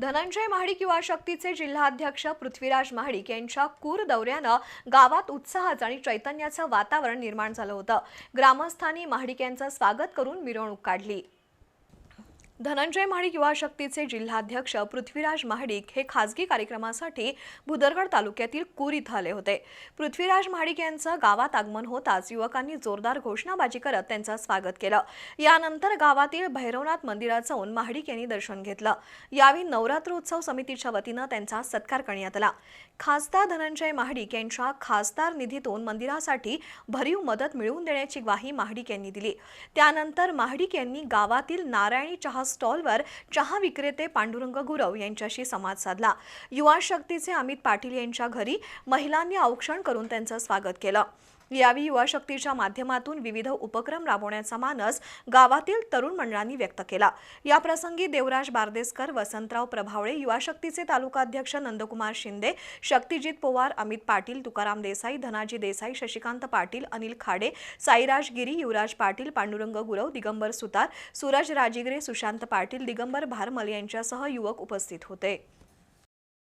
धनंजय महाडिक युवा शक्तीचे जिल्हाध्यक्ष पृथ्वीराज महाडिक यांच्या कूर दौऱ्यानं गावात उत्साहाचं आणि चैतन्याचं वातावरण निर्माण झालं होतं. ग्रामस्थांनी महाडिक यांचं स्वागत करून मिरवणूक काढली. धनंजय महाडिक युवा शक्तीचे जिल्हाध्यक्ष पृथ्वीराज महाडिक हे खासगी कार्यक्रमासाठी भुदरगड तालुक्यातील कूर इथं आले होते. पृथ्वीराज महाडिक यांचं गावात आगमन होताच युवकांनी जोरदार घोषणाबाजी करत त्यांचं स्वागत केलं. यानंतर गावातील भैरवनाथ मंदिरात जाऊन महाडिक यांनी दर्शन घेतलं. यावेळी नवरात्रोत्सव समितीच्या वतीनं त्यांचा सत्कार करण्यात आला. खासदार धनंजय महाडिक यांच्या खासदार निधीतून मंदिरासाठी भरीव मदत मिळवून देण्याची ग्वाही महाडिक यांनी दिली. त्यानंतर महाडिक यांनी गावातील नारायणी चहा स्टॉलवर चहा विक्रेते पांडुरंग गुरव यांच्याशी संवाद साधला. युवा शक्तीचे अमित पाटील यांच्या घरी महिलांनी औक्षण करून त्यांचं स्वागत केलं. यावेळी युवा शक्तीच्या माध्यमातून विविध उपक्रम राबवण्याचा मानस गावातील तरुण मंडळांनी व्यक्त केला. या प्रसंगी देवराज बारदेसकर वसंतराव प्रभावळे युवा शक्तीचे तालुकाध्यक्ष नंदकुमार शिंदे शक्तिजित पवार अमित पाटील तुकाराम देसाई धनाजी देसाई शशिकांत पाटील अनिल खाडे साईराज गिरी युवराज पाटील पांडुरंग गुरव दिगंबर सुतार सूरज राजिगरे सुशांत पाटील दिगंबर भारमल यांच्यासह युवक उपस्थित होते.